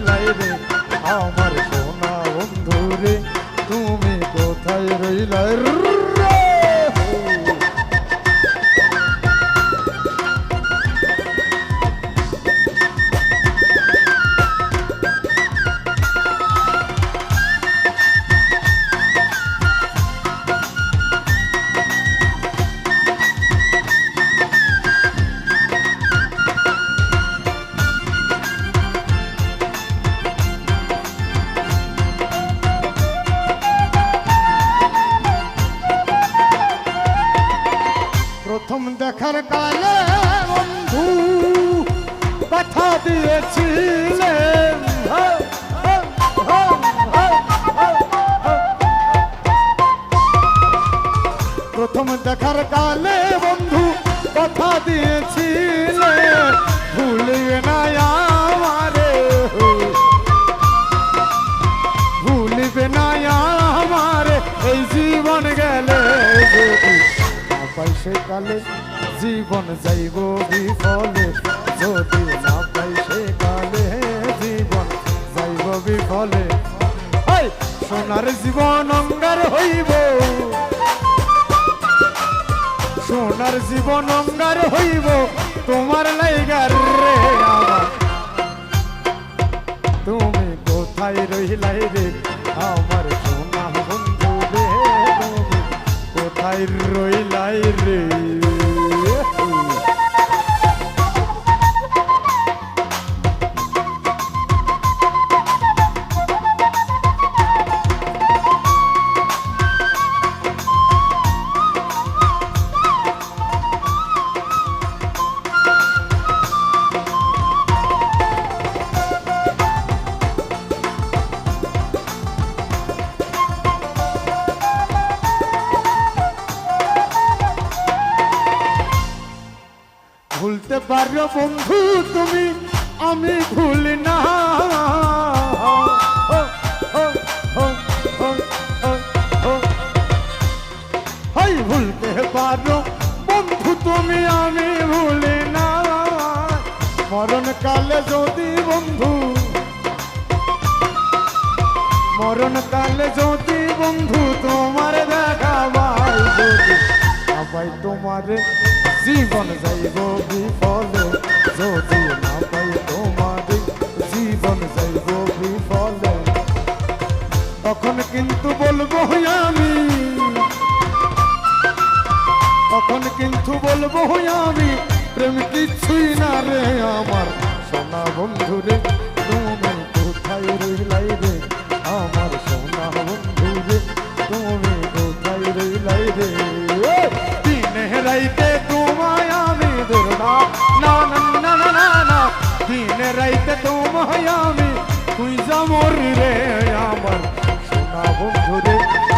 লাই রে। প্রথম দেখার কালে বন্ধু কথা হো। প্রথম দেখার কালে বন্ধু কথা দিয়েছিলে ভুলিবে না আমারে পাই কালে জীবন যাইব বিফলে। যদি না পাই কালে জীবন যাইব বিফলে। সোনার জীবন অঙ্গার হইব। সোনার জীবন অঙ্গার হইব। তোমার লাইগার রে আমার। তুমি কোথায় রইলাই রে? আমার কোথায় রইলাই রে ভুলতে পারো বন্ধু তুমি, আমি ভুলি না। ভুলতে পারো বন্ধু তুমি, আমি ভুলি না। মরণ কালে যদি বন্ধু মরণ কালে যদি বন্ধু তোমার দেখা পাই যদি। আপাই তোমার। জীবন যাইব বিফলে, যদি না পাই তোমার, জীবন যাইব বিফলে। তখন কিন্তু বলব আমি, তখন কিন্তু বলব আমি, প্রেম কিছুই না রে আমার। সোনা বন্ধু রে তুমি কোথায় রইলাই রে? রাইতে তোমায় আমি তুই যা মরি রে আমার সোনা বন্ধু